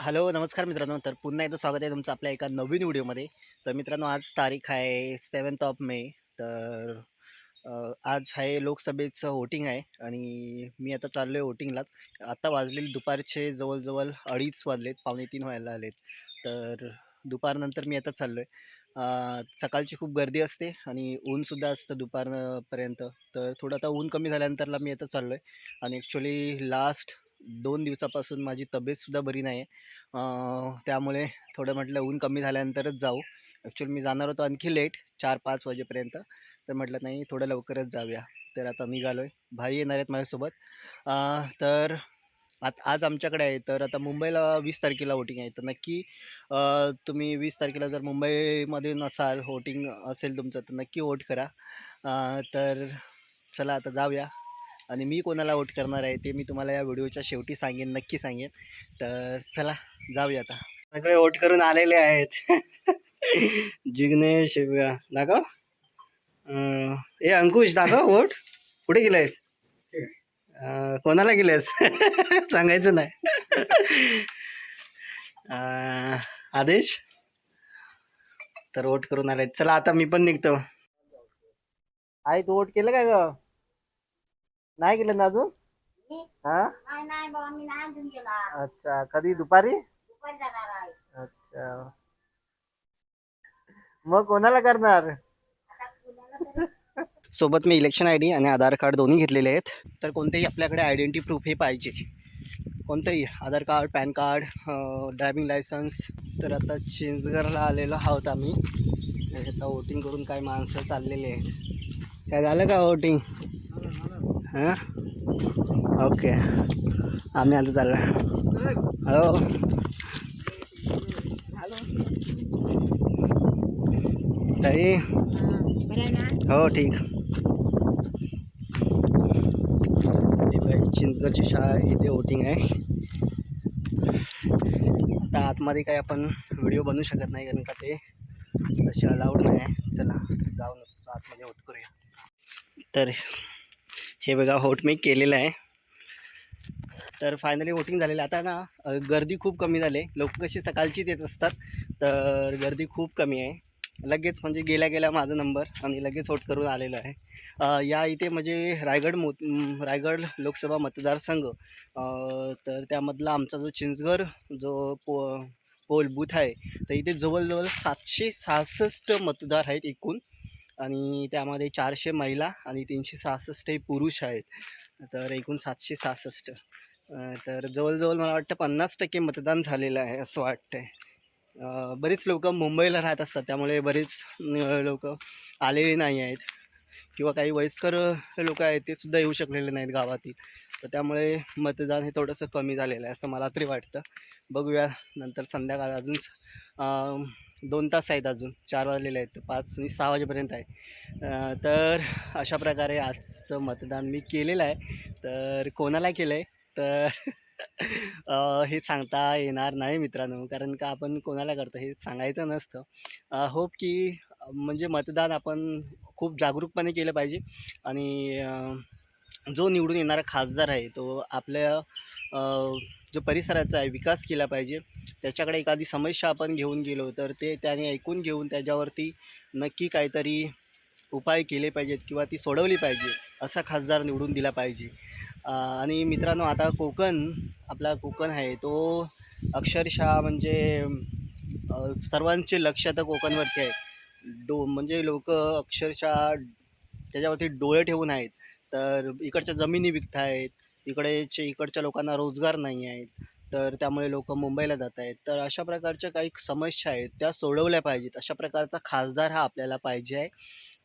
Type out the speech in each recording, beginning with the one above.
Hello नमस्कार मित्रांनो. तर पुन्हा एकदा स्वागत आहे तुमचं आपल्या एका नवीन व्हिडिओमध्ये. तर मित्रांनो आज तारीख आहे सेवन्थ ऑफ मे तर आज आहे लोकसभेचं वोटिंग आहे आणि मी आता चाललो आहे वोटिंगलाच आत्ता वाजलेले दुपारचे जवळजवळ अडीच वाजलेत पावणे तीन व्हायला आलेत. तर दुपारनंतर मी आता चाललो आहे सकाळची खूप गर्दी असते आणि ऊनसुद्धा असतं दुपारपर्यंत. तर थोडं आता ऊन कमी झाल्यानंतरला मी आता चाललो आहे आणि ॲक्च्युली लास्ट दोन दिवसापासून माझी तब्येतसुद्धा बरी नाही आहे त्यामुळे थोडं म्हटलं ऊन कमी झाल्यानंतरच जाऊ. ॲक्च्युली मी जाणार होतो आणखी लेट चार पाच वाजेपर्यंत. तर म्हटलं नाही थोडं लवकरच जाऊया. तर आता निघालो आहे भाई येणार आहेत माझ्यासोबत. तर आत आज आमच्याकडे आहे. तर आता मुंबईला वीस तारखेला वोटिंग आहे. तर नक्की तुम्ही वीस तारखेला जर मुंबईमध्ये नसाल वोटिंग असेल तुमचं तर नक्की वोट करा. तर चला आता जाऊया. आणि मी कोणाला वोट करणार आहे ते मी तुम्हाला या व्हिडिओच्या शेवटी सांगेन नक्की सांगेन. तर चला जाऊया आता. सगळे वोट करून आलेले आहेत. जिग्नेश शिवगा दाखव. ए अंकुश दाखव वोट कुठे गेलेस? अं, कोणाला गेलेस? सांगायचं नाही. आदेश? तर वोट करून आले चला आता मी पण निघतो. आई तू वोट केलं काय ग? नाही केलं ना अजून? मी? हा? नाही नाही बाबा मी नाही अजून गेला. अच्छा कधी? दुपारी? दुपारी जाणार आहे. अच्छा. मग कोणाला करणार? आता पुण्याला तरी. सोबत मी इलेक्शन आय डी आणि आधार कार्ड दोन्ही घेतलेले आहेत. तर कोणतेही आपल्याकडे आयडेंटिटी प्रूफ हे पाहिजे. कोणतंही Aadhaar card PAN card driving licence तर आता चिंचगडला आलेलो आहोत आम्ही. आणि आता वोटिंग करून काय माणसं चाललेली आहेत. काय झालं का वोटिंग हां ओके आम्ही आता चाललो हो ताई बरं आहे ना हो ठीक बघ, चिंचगडची शाळा इथे वोटिंग आहे आता आतमध्ये काही आपण व्हिडिओ बनवू शकत नाही कारण का ते तसे अलाउड नाही आहे चला जाऊन आतमध्ये वोट करूया तर हे बघा होट मी केलेलं आहे. तर फायनली वोटिंग झालेलं आता ना गर्दी खूप कमी झाली लोक कशी सकाळचीच येत असतात तर गर्दी खूप कमी आहे. लगेच म्हणजे गेल्या गेल्या माझा नंबर आणि लगेच वोट करून आलेलो आहे. या इथे म्हणजे रायगड मो रायगड लोकसभा मतदारसंघ तर त्यामधला आमचा जो चिंचगर जो पो पोल बूथ आहे तर इथे जवळजवळ सातशे सहासष्ट मतदार आहेत एकूण. आणि त्यामध्ये चारशे महिला आणि तीनशे सहासष्ट हे पुरुष आहेत. तर एकूण सातशे सहासष्ट. तर जवळजवळ मला वाटतं पन्नास टक्के मतदान झालेलं आहे असं वाटतं आहे बरीच लोक मुंबईला राहत असतात त्यामुळे बरेच लोक आलेले नाही आहेत. किंवा काही वयस्कर लोक आहेत ते सुद्धा येऊ शकलेले नाहीत गावातील. तर त्यामुळे मतदान हे थोडंसं कमी झालेलं आहे असं मला तरी वाटतं. बघूया नंतर संध्याकाळ अजून दोन तास आहेत अजून चार वाजलेले आहेत पाच आणि सहा वाजेपर्यंत आहे. तर अशा प्रकारे आजचं मतदान मी केलेलं आहे. तर कोणाला केलं आहे तर हे सांगता येणार नाही मित्रांनो कारण का आपण कोणाला करतो हे सांगायचं नसतं. होप की म्हणजे मतदान आपण खूप जागरूकपणे केलं पाहिजे आणि जो निवडून येणारा खासदार आहे तो आपल्या जो परिसराचा आहे विकास केला पाहिजे. त्याच्याकडे एखादी समस्या आपण घेऊन गेलो तर ते त्याने ऐकून घेऊन त्याच्यावरती नक्की काहीतरी उपाय केले पाहिजेत किंवा ती सोडवली पाहिजे असा खासदार निवडून दिला पाहिजे. आणि मित्रांनो आता कोकण आपला कोकण आहे तो अक्षरशः म्हणजे सर्वांचे लक्ष आता कोकणवरती आहे. डो म्हणजे लोक अक्षरशः त्याच्यावरती डोळे ठेवून आहेत. तर इकडच्या जमिनी विकत आहेत इकडेचे इकडच्या लोकांना रोजगार नाही आहेत. तर त्यामुळे लोक मुंबईला जात आहेत. तर अशा प्रकारच्या काही समस्या आहेत त्या सोडवल्या पाहिजेत. अशा प्रकारचा खासदार हा आपल्याला पाहिजे आहे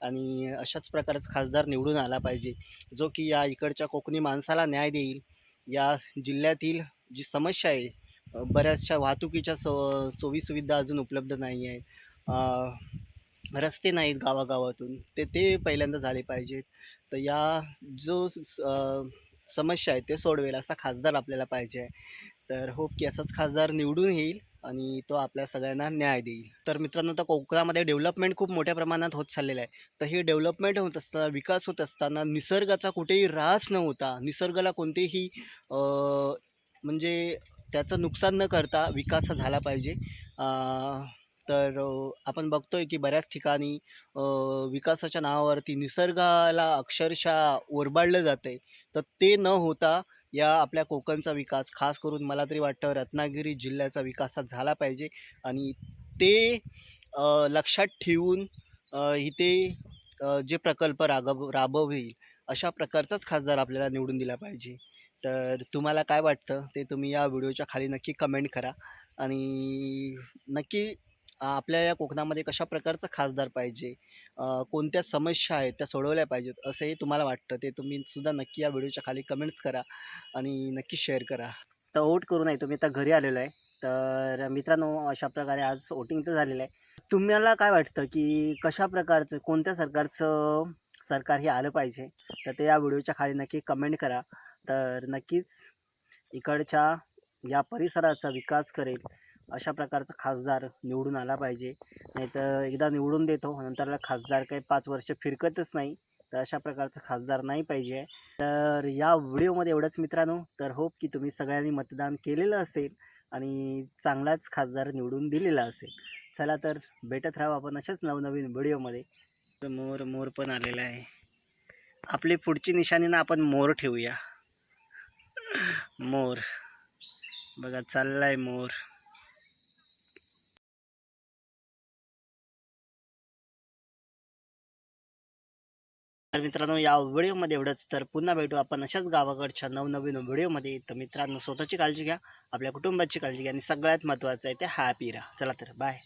आणि अशाच प्रकारचा खासदार निवडून आला पाहिजे जो की या इकडच्या कोकणी माणसाला न्याय देईल. या जिल्ह्यातील जी समस्या आहे बऱ्याचशा वाहतुकीच्या सो सोयीसुविधा अजून उपलब्ध नाही आहेत. रस्ते नाहीत गावागावातून. ते ते पहिल्यांदा झाले पाहिजेत. तर या जो समस्या आहेत ते सोडवेल असा खासदार आपल्याला पाहिजे आहे. तर होप की असाच खासदार निवडून येईल आणि तो आपल्या सगळ्यांना न्याय देईल. तर मित्रांनो आता कोकणामध्ये डेव्हलपमेंट खूप मोठ्या प्रमाणात होत चाललेलं आहे. तर हे डेव्हलपमेंट होत असताना विकास होत असताना निसर्गाचा कुठेही ऱ्हास न होता निसर्गाला कोणतेही म्हणजे त्याचं नुकसान न करता विकास झाला पाहिजे. तर आपण आपण बघतोय की बऱ्याच ठिकाणी विकासाच्या नावावरती निसर्गाला अक्षरशः ओरबाडलं जातं आहे तर ते न होता या आपल्या कोकणचा विकास खास करून मला तरी वाटतं रत्नागिरी जिल्ह्याचा विकास हा झाला पाहिजे. आणि ते लक्षात ठेवून इथे जे प्रकल्प रागव राबवेल अशा प्रकारचाच खासदार आपल्याला निवडून दिला पाहिजे. तर तुम्हाला काय वाटतं? ते तुम्ही या व्हिडिओच्या खाली नक्की कमेंट करा. आणि नक्की आपल्या या कोकणामध्ये कशा प्रकारचा खासदार पाहिजे? कोणत्या समस्या आहेत त्या सोडवल्या पाहिजेत असंही तुम्हाला वाटतं. ते तुम्ही सुद्धा नक्की या व्हिडिओच्या खाली कमेंट्स करा आणि नक्की शेअर करा. तर वोट करू नाही तुम्ही आता घरी आलेलो आहे. तर मित्रांनो अशा प्रकारे आज वोटिंगचं झालेलं आहे. तुम्हाला काय वाटतं की कशा प्रकारचं कोणत्या सरकारचं सरकार हे आलं पाहिजे? तर ते या व्हिडिओच्या खाली नक्की कमेंट करा. तर नक्कीच इकडच्या या परिसराचा विकास करेल. अशा प्रकारचा खासदार निवडून आला पाहिजे. नाहीतर एकदा निवडून देतो नंतरला खासदार काही पाच वर्ष फिरकतच नाही तर अशा प्रकारचा खासदार नाही पाहिजे. तर या व्हिडिओमध्ये एवढंच मित्रांनो. तर होप की तुम्ही सगळ्यांनी मतदान केलेलं असेल आणि चांगलाच खासदार निवडून दिलेला असेल. चला तर भेटत राहू आपण अशाच नवनवीन व्हिडिओमध्ये. तर मोर मोर पण आलेला आहे. आपली पुढची निशाणी ना आपण मोर ठेवूया. मोर. बघा चाललाय मोर. तर मित्रांनो या व्हिडिओमध्ये एवढंच. तर पुन्हा भेटू आपण अशाच गावाकडच्या नवनवीन व्हिडिओमध्ये. तर मित्रांनो स्वतःची काळजी घ्या आपल्या कुटुंबाची काळजी घ्या आणि सगळ्यात महत्त्वाचं आहे ते हॅपी राहा. चला तर बाय